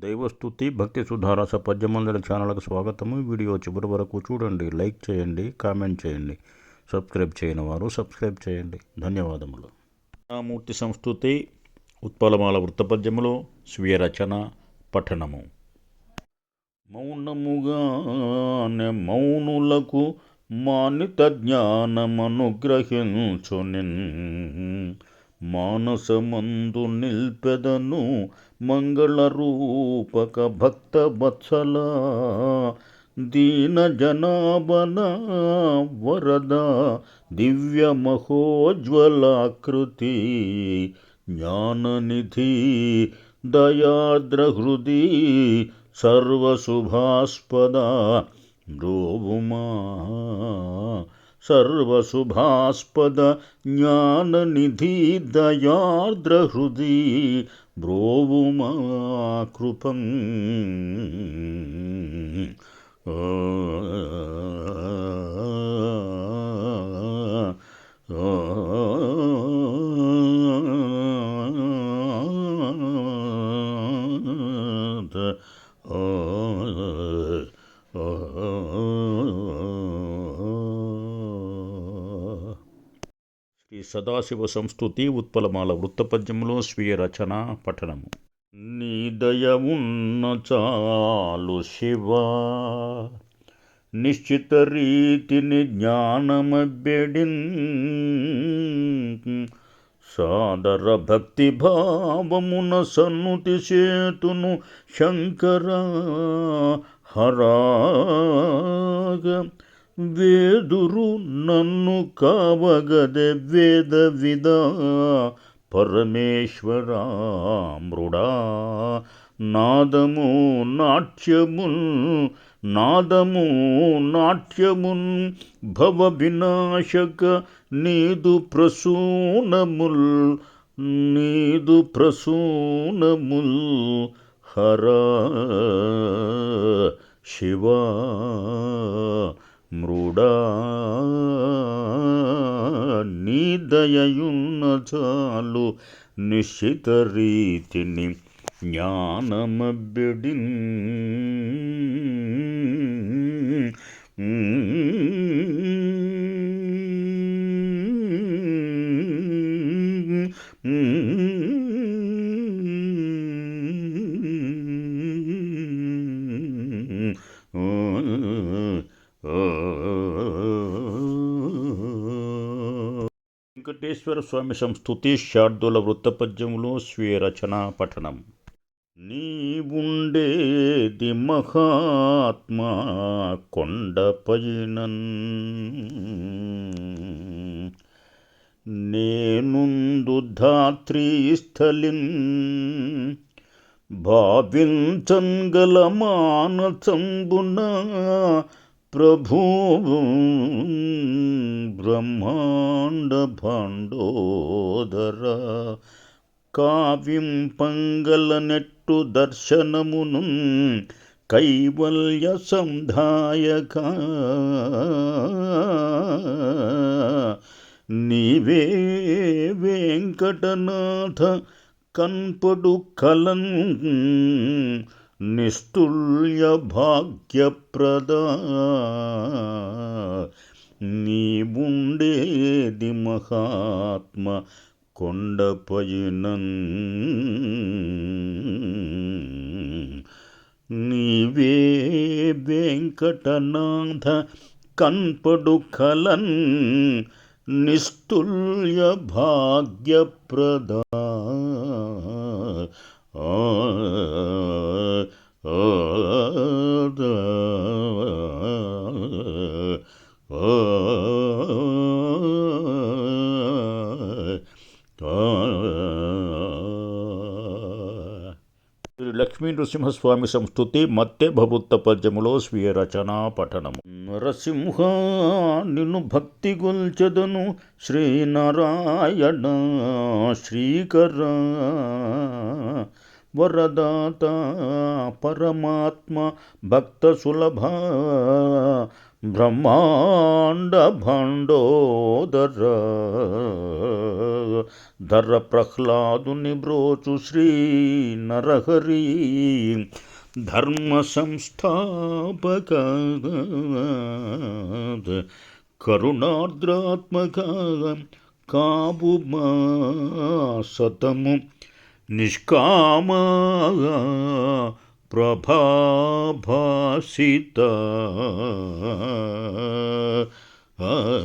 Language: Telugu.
దైవస్థుతి భక్తి సుధారస పద్యమందల ఛానల్కు స్వాగతము. వీడియో చివరి వరకు చూడండి. లైక్ చేయండి కామెంట్ చేయండి. సబ్స్క్రైబ్ చేయని వారు సబ్స్క్రైబ్ చేయండి. ధన్యవాదములు. మూర్తి సంస్కృతి ఉత్పలమాల వృత్తపద్యములు స్వీయ రచన పఠనము. మౌనముగానే మౌనులకు మానిత జ్ఞానమనుగ్రహించునిన్. మానసమందు నిల్పెదను మంగళ రూపక భక్త వత్సల దీన జనాభన వరద దివ్య మహోజ్వలాకృతి జ్ఞాననిధి దయాద్రహృది సర్వశుభాస్పద. బ్రోవుమా సర్వశుభాస్పద జ్ఞాననిధి దయార్ద్ర హృది శ్రీ సదాశివ సంస్కృతి ఉత్పలమాల వృత్తపద్యములో స్వీయ రచన పఠనము. నిదయమున్న చాలు శివ నిశ్చిత రీతిని జ్ఞానమబ్బెడిన్ సాదర భక్తి భావమున సన్నుతి చేతును శంకర హరాగ వేదురు నన్ను కావగదె వేద విద. పరమేశ్వరా మృడా నాదము నాట్యమున్ నాదము నాట్యమున్ భవ వినాశక నీదు ప్రసూనముల్ నీదు ప్రసూనముల్. హర శివా. మృడా నీ దయయున్న చాలు నిశ్చిత రీతిని జ్ఞానమబ్బెడిన్. వెంకటేశ్వర స్వామి సంస్థుతి శార్దుల వృత్తపద్యములో స్వీయ రచన పఠనం. నీవుండేది ఉండేది మహాత్మా కొండపైనన్. నేనుందు ధాత్రీస్థలిన్. భావించంగల మానసంబున ప్రభూ బ్రహ్మాండ భాండోదర కావ్యం పంగల నెట్టు దర్శనమును కైవల్య సంధాయక నీవే వెంకటనాథ కన్పడు కలన్ నిస్తుల్య భాగ్యప్రద నీవుండేది మహాత్మ కొండపైనన్ నీవే వెంకటనాథ కన్పడు కలన్. నిస్తుల్య భాగ్యప్రద ఆ నృసింహస్వామి సంస్థుతి మత్తె భభుత్త పద్యములో స్వీయ రచనా పఠనము. నరసింహ నిన్ను భక్తి గొల్చెదను శ్రీనారాయణ శ్రీకర. వరదాత పరమాత్మ భక్త సులభ బ్రహ్మాండ భండోదర. ధర ప్రహ్లాదుని బ్రోచు శ్రీ నరహరి. ధర్మ సంస్థాపక కరుణార్ద్రాత్మక కాపు సతము నిష్కామా ప్రభాభాసిత. ఆ.